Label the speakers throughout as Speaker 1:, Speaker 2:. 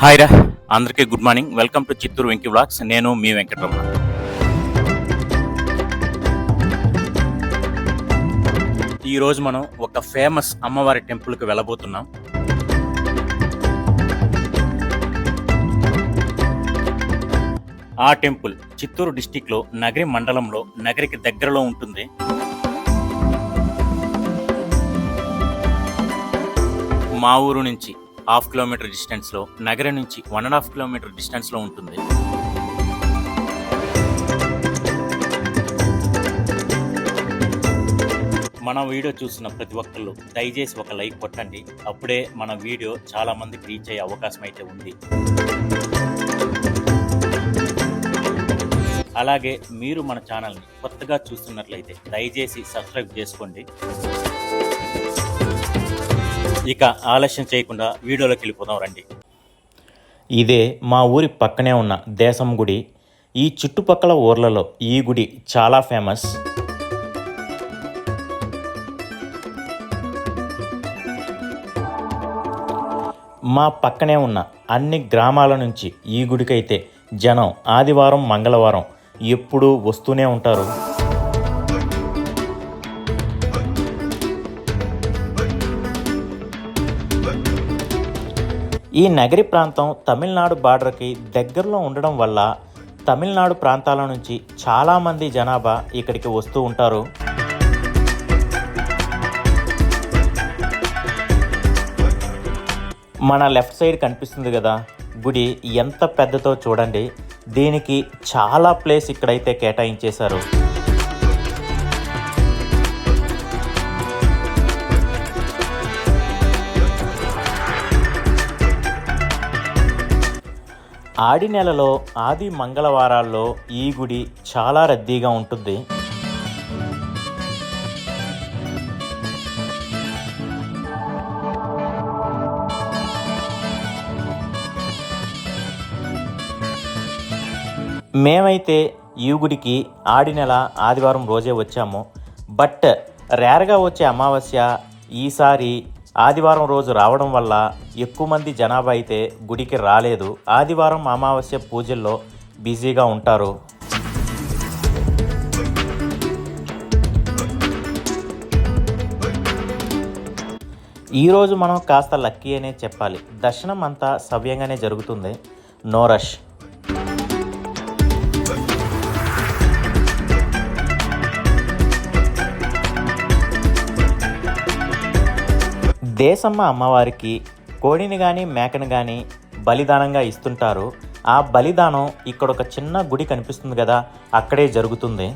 Speaker 1: Hi రా అందరికీ good morning welcome to Chittoor Venky blogs నేను మీ వెంకటరమణ. ఈరోజు మనం ఒక ఫేమస్ అమ్మవారి టెంపుల్కి వెళ్ళబోతున్నాం. ఆ టెంపుల్ చిత్తూరు డిస్టిక్లో నగరి మండలంలో నగరికి దగ్గరలో ఉంటుంది. మా ఊరు నుంచి హాఫ్ కిలోమీటర్ డిస్టెన్స్లో నగరం నుంచి వన్ అండ్ హాఫ్ కిలోమీటర్ డిస్టెన్స్లో ఉంటుంది. మన వీడియో చూసిన ప్రతి ఒక్కళ్ళు దయచేసి ఒక లైక్ కొట్టండి. అప్పుడే మన వీడియో చాలా మందికి రీచ్ అయ్యే అవకాశం అయితే ఉంది. అలాగే మీరు మన ఛానల్ని కొత్తగా చూస్తున్నట్లయితే దయచేసి సబ్స్క్రైబ్ చేసుకోండి. ఇక ఆలస్యం చేయకుండా వీడియోలోకి వెళ్ళిపోదాం రండి. ఇదే మా ఊరి పక్కనే ఉన్న దేశం గుడి. ఈ చుట్టుపక్కల ఊర్లలో ఈ గుడి చాలా ఫేమస్. మా పక్కనే ఉన్న అన్ని గ్రామాల నుంచి ఈ గుడికైతే జనం ఆదివారం మంగళవారం ఎప్పుడూ వస్తూనే ఉంటారు. ఈ నగరి ప్రాంతం తమిళనాడు బార్డర్కి దగ్గరలో ఉండడం వల్ల తమిళనాడు ప్రాంతాల నుంచి చాలామంది జనాభా ఇక్కడికి వస్తూ ఉంటారు. మన లెఫ్ట్ సైడ్ కనిపిస్తుంది కదా గుడి ఎంత పెద్దతో చూడండి. దీనికి చాలా ప్లేస్ ఇక్కడైతే కేటాయించేశారు. ఆడి నెలలో ఆది మంగళవారాల్లో ఈ గుడి చాలా రద్దీగా ఉంటుంది. మేమైతే ఈ గుడికి ఆడి నెల ఆదివారం రోజే వచ్చాము. బట్ రేర్గా వచ్చే అమావాస్య ఈసారి ఆదివారం రోజు రావడం వల్ల ఎక్కువ మంది జనాభా అయితే గుడికి రాలేదు. ఆదివారం అమావాస్య పూజల్లో బిజీగా ఉంటారు. ఈరోజు మనం కాస్త లక్కీ అనే చెప్పాలి. దర్శనం అంతా సవ్యంగానే జరుగుతుంది. No rush. దేశమ్మ అమ్మవారికి కోడిని కానీ మేకని కానీ బలిదానంగా ఇస్తుంటారు. ఆ బలిదానం ఇక్కడ ఒక చిన్న గుడి కనిపిస్తుంది కదా అక్కడే జరుగుతుంది.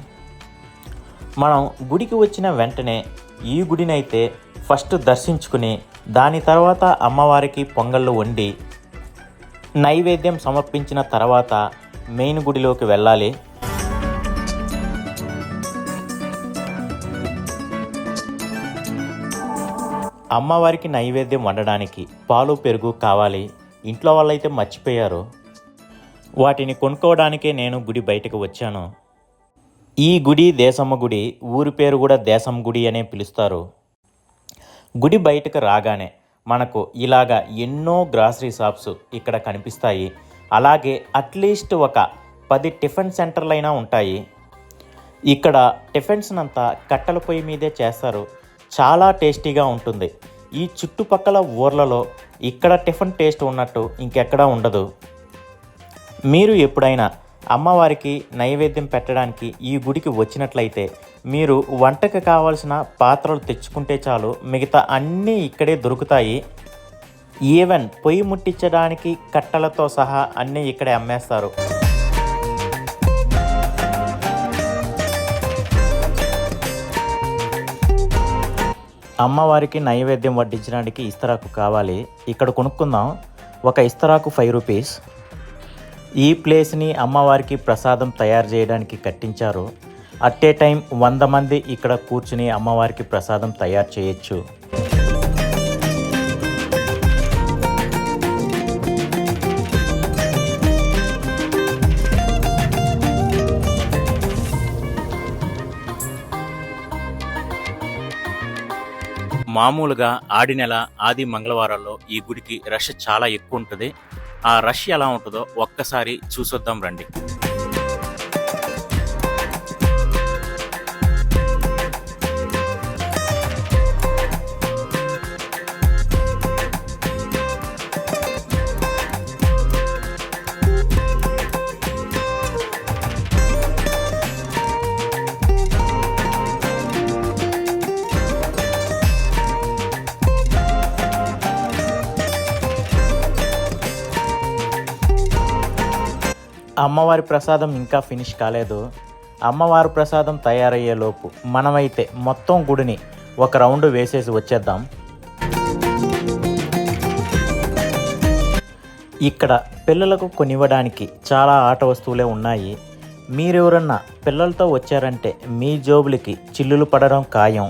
Speaker 1: మనం గుడికి వచ్చిన వెంటనే ఈ గుడినైతే ఫస్ట్ దర్శించుకుని దాని తర్వాత అమ్మవారికి పొంగళ్ళు వండి నైవేద్యం సమర్పించిన తర్వాత మెయిన్ గుడిలోకి వెళ్ళాలి. అమ్మవారికి నైవేద్యం వండడానికి పాలు పెరుగు కావాలి. ఇంట్లో వాళ్ళైతే మర్చిపోయారు. వాటిని కొనుక్కోవడానికే నేను గుడి బయటకు వచ్చాను. ఈ గుడి దేశమ్మ గుడి ఊరి పేరు కూడా దేశం గుడి అనే పిలుస్తారు. గుడి బయటకు రాగానే మనకు ఇలాగా ఎన్నో గ్రాసరీ షాప్స్ ఇక్కడ కనిపిస్తాయి. అలాగే అట్లీస్ట్ ఒక పది టిఫిన్ సెంటర్లైనా ఉంటాయి. ఇక్కడ టిఫిన్స్ అంతా కట్టెల పొయ్యి మీదే చేస్తారు. చాలా టేస్టీగా ఉంటుంది. ఈ చుట్టుపక్కల ఊర్లలో ఇక్కడ టిఫిన్ టేస్ట్ ఉన్నట్టు ఇంకెక్కడా ఉండదు. మీరు ఎప్పుడైనా అమ్మవారికి నైవేద్యం పెట్టడానికి ఈ గుడికి వచ్చినట్లయితే మీరు వంటకు కావాల్సిన పాత్రలు తెచ్చుకుంటే చాలు మిగతా అన్నీ ఇక్కడే దొరుకుతాయి. ఈవెన్ పొయ్యి ముట్టించడానికి కట్టెలతో సహా అన్నీ ఇక్కడే అమ్మేస్తారు. అమ్మవారికి నైవేద్యం వడ్డించడానికి ఇస్తరాకు కావాలి. ఇక్కడ కొనుక్కుందాం. ఒక ఇస్తరాకు ఫైవ్ రూపీస్. ఈ ప్లేస్ని అమ్మవారికి ప్రసాదం తయారు చేయడానికి కట్టించారు. అట్ ఏ టైం వంద మంది ఇక్కడ కూర్చుని అమ్మవారికి ప్రసాదం తయారు చేయొచ్చు. మామూలుగా ఆడి నెల ఆది మంగళవారాల్లో ఈ గుడికి రష్ చాలా ఎక్కువ ఉంటుంది. ఆ రష్ ఎలా ఉంటుందో ఒక్కసారి చూసొద్దాం రండి. అమ్మవారి ప్రసాదం ఇంకా ఫినిష్ కాలేదు. అమ్మవారి ప్రసాదం తయారయ్యేలోపు మనమైతే మొత్తం గుడిని ఒక రౌండ్ వేసేసి వచ్చేద్దాం. ఇక్కడ పిల్లలకు కొనివ్వడానికి చాలా ఆట వస్తువులే ఉన్నాయి. మీరెవరన్నా పిల్లలతో వచ్చారంటే మీ జోబులకి చిల్లులు పడడం ఖాయం.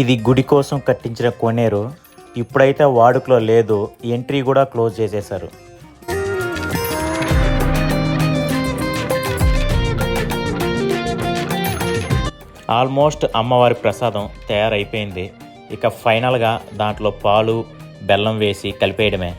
Speaker 1: ఇది గుడి కోసం కట్టించిన కోనేరు. ఇప్పుడైతే వాడుకలో లేదు. ఎంట్రీ కూడా క్లోజ్ చేసేశారు. ఆల్మోస్ట్ అమ్మవారి ప్రసాదం తయారైపోయింది. ఇక ఫైనల్గా దాంట్లో పాలు బెల్లం వేసి కలిపేయడమే.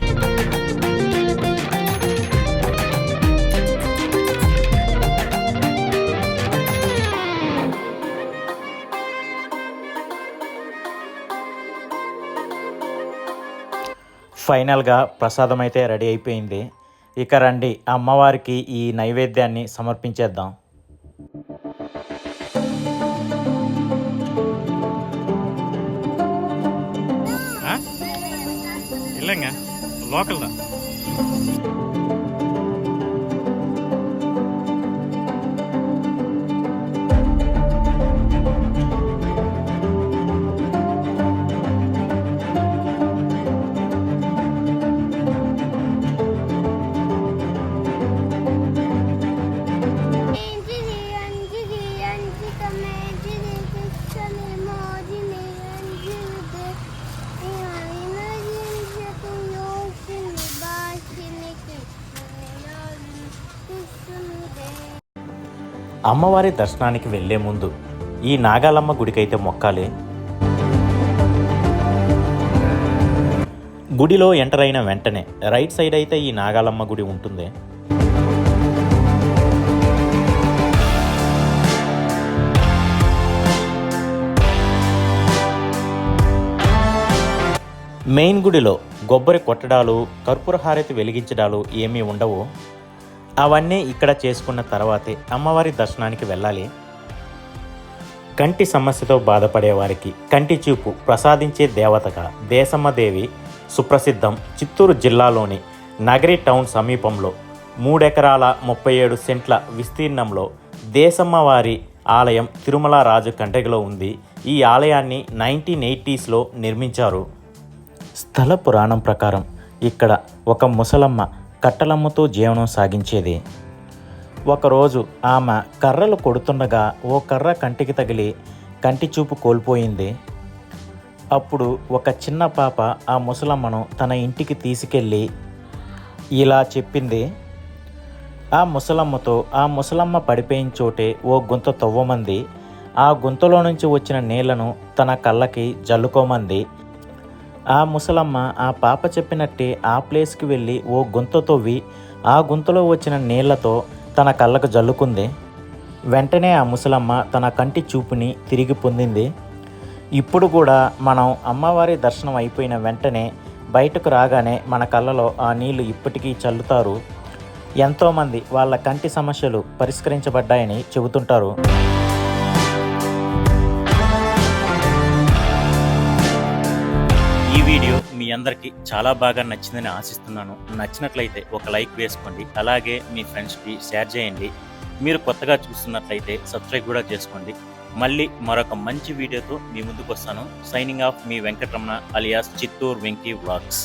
Speaker 1: ఫైనల్గా ప్రసాదం అయితే రెడీ అయిపోయింది ఇక రండి అమ్మవారికి ఈ నైవేద్యాన్ని సమర్పించేద్దాం இல்லைங்க லோக்கல் தான் అమ్మవారి దర్శనానికి వెళ్ళే ముందు ఈ నాగాలమ్మ గుడికైతే మొక్కాలి. గుడిలో ఎంటర్ అయిన వెంటనే రైట్ సైడ్ అయితే ఈ నాగాలమ్మ గుడి ఉంటుంది. మెయిన్ గుడిలో కొబ్బరి కొట్టడాలు కర్పూర హారతి వెలిగించడాలు ఏమీ ఉండవు. అవన్నీ ఇక్కడ చేసుకున్న తర్వాతే అమ్మవారి దర్శనానికి వెళ్ళాలి. కంటి సమస్యతో బాధపడే వారికి కంటి చూపు ప్రసాదించే దేవతగా దేశమ్మదేవి సుప్రసిద్ధం చిత్తూరు జిల్లాలోని నగరి టౌన్ సమీపంలో మూడెకరాల ముప్పై ఏడు సెంట్ల విస్తీర్ణంలో దేశమ్మవారి ఆలయం తిరుమల రాజు కంటగిలో ఉంది. ఈ ఆలయాన్ని నైన్టీన్ ఎయిటీస్లో నిర్మించారు. స్థల పురాణం ప్రకారం ఇక్కడ ఒక ముసలమ్మ కట్టలమ్మతో జీవనం సాగించేది. ఒకరోజు ఆమె కర్రలు కొడుతుండగా ఓ కర్ర కంటికి తగిలి కంటి చూపు కోల్పోయింది. అప్పుడు ఒక చిన్న పాప ఆ ముసలమ్మను తన ఇంటికి తీసుకెళ్ళి ఇలా చెప్పింది. ఆ ముసలమ్మతో ఆ ముసలమ్మ పడిపోయిన చోటే ఓ గుంత తవ్వమంది. ఆ గుంతలో నుంచి వచ్చిన నీళ్ళను తన కళ్ళకి జల్లుకోమంది. ఆ ముసలమ్మ ఆ పాప చెప్పినట్టే ఆ ప్లేస్కి వెళ్ళి ఓ గుంత తవ్వి ఆ గుంతలో వచ్చిన నీళ్ళతో తన కళ్ళకు జల్లుకుంది. వెంటనే ఆ ముసలమ్మ తన కంటి చూపుని తిరిగి పొందింది. ఇప్పుడు కూడా మనం అమ్మవారి దర్శనం అయిపోయిన వెంటనే బయటకు రాగానే మన కళ్ళలో ఆ నీళ్ళు ఇప్పటికీ చల్లుతారు. ఎంతోమంది వాళ్ళ కంటి సమస్యలు పరిష్కరించబడ్డాయని చెబుతుంటారు. అందరికీ చాలా బాగా నచ్చిందని ఆశిస్తున్నాను. నచ్చినట్లయితే ఒక లైక్ వేసుకోండి. అలాగే మీ ఫ్రెండ్స్కి షేర్ చేయండి. మీరు కొత్తగా చూస్తున్నట్లయితే సబ్స్క్రైబ్ కూడా చేసుకోండి. మళ్ళీ మరొక మంచి వీడియోతో మీ ముందుకు వస్తాను సైనింగ్ ఆఫ్ మీ వెంకటరమణ అలియాస్ చిత్తూరు వెంకీ వ్లాగ్స్.